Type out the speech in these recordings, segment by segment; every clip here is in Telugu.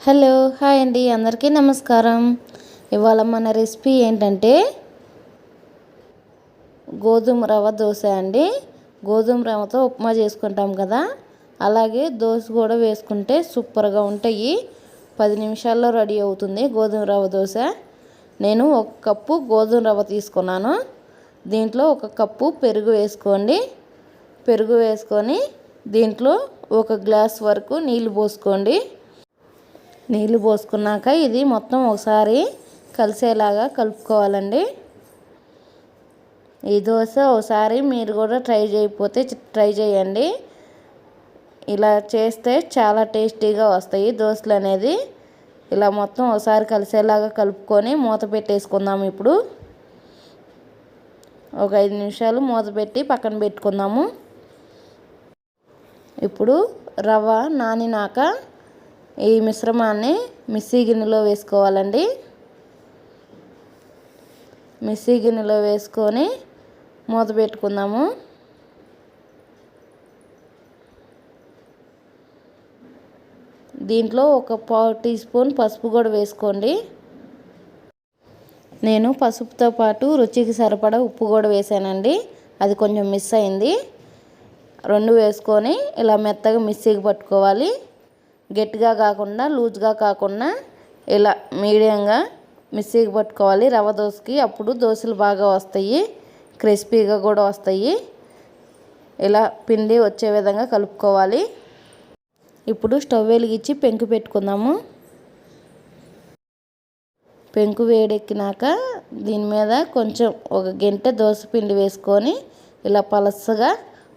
హలో హాయ్ అండి. అందరికీ నమస్కారం. ఇవాళ మన రెసిపీ ఏంటంటే గోధుమ రవ్వ దోశ అండి. గోధుమ రవ్వతో ఉప్మా చేసుకుంటాం కదా. అలాగే దోశ కూడా వేసుకుంటే సూపర్గా ఉంటాయి. పది నిమిషాల్లో రెడీ అవుతుంది గోధుమ రవ్వ దోశ. నేను ఒక కప్పు గోధుమ రవ్వ తీసుకున్నాను. దీంట్లో ఒక కప్పు పెరుగు వేసుకోండి. పెరుగు వేసుకొని దీంట్లో ఒక గ్లాస్ వరకు నీళ్ళు పోసుకోండి. నీళ్ళు పోసుకున్నాక ఇది మొత్తం ఒకసారి కలిసేలాగా కలుపుకోవాలండి. ఈ దోశ ఒకసారి మీరు కూడా ట్రై చేయకపోతే ట్రై చేయండి. ఇలా చేస్తే చాలా టేస్టీగా వస్తాయి దోశలు అనేది. ఇలా మొత్తం ఒకసారి కలిసేలాగా కలుపుకొని మూత పెట్టేసుకుందాము ఇప్పుడు. ఒక ఐదు నిమిషాలు మూత పెట్టి పక్కన పెట్టుకుందాము. ఇప్పుడు రవ్వ నానినాక ఈ మిశ్రమాన్ని మిక్సీ గిన్నెలో వేసుకోవాలండి. మిక్సీ గిన్నెలో వేసుకొని మూత పెట్టుకుందాము. దీంట్లో ఒక పావు టీ స్పూన్ పసుపు కూడా వేసుకోండి. నేను పసుపుతో పాటు రుచికి సరిపడా ఉప్పు కూడా వేసానండి. అది కొంచెం మిస్ అయింది. రెండు వేసుకొని ఇలా మెత్తగా మిక్సీకి పట్టుకోవాలి. గట్టిగా కాకుండా లూజ్గా కాకుండా ఇలా మీడియంగా మిక్సీకి పట్టుకోవాలి. రవ్వ దోశకి అప్పుడు దోశలు బాగా వస్తాయి. క్రిస్పీగా కూడా వస్తాయి. ఇలా పిండి వచ్చే విధంగా కలుపుకోవాలి. ఇప్పుడు స్టవ్ వెలిగించి పెంకు పెట్టుకుందాము. పెంకు వేడెక్కినాక దీని మీద కొంచెం ఒక గంట దోశ పిండి వేసుకొని ఇలా పలసగా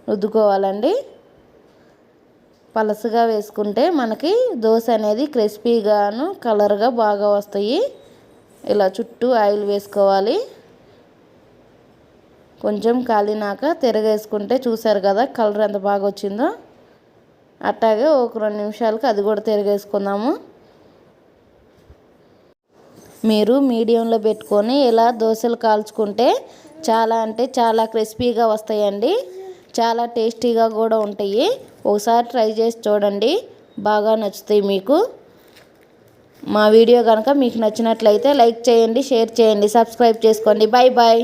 రుద్దుకోవాలండి. పలసగా వేసుకుంటే మనకి దోశ అనేది క్రిస్పీగాను కలర్గా బాగా వస్తాయి. ఇలా చుట్టూ ఆయిల్ వేసుకోవాలి. కొంచెం కాలినాక తిరగేసుకుంటే చూసారు కదా కలర్ ఎంత బాగా వచ్చిందో. అట్లాగే ఒక రెండు నిమిషాలకి అది కూడా తిరగేసుకుందాము. మీరు మీడియంలో పెట్టుకొని ఇలా దోశలు కాల్చుకుంటే చాలా అంటే చాలా క్రిస్పీగా వస్తాయండి. చాలా టేస్టీగా కూడా ఉంటాయి. ఒకసారి ట్రై చేసి చూడండి. బాగా నచ్చుతాయి మీకు. మా వీడియో కనుక మీకు నచ్చినట్లయితే లైక్ చేయండి షేర్ చేయండి సబ్స్క్రైబ్ చేసుకోండి. Bye bye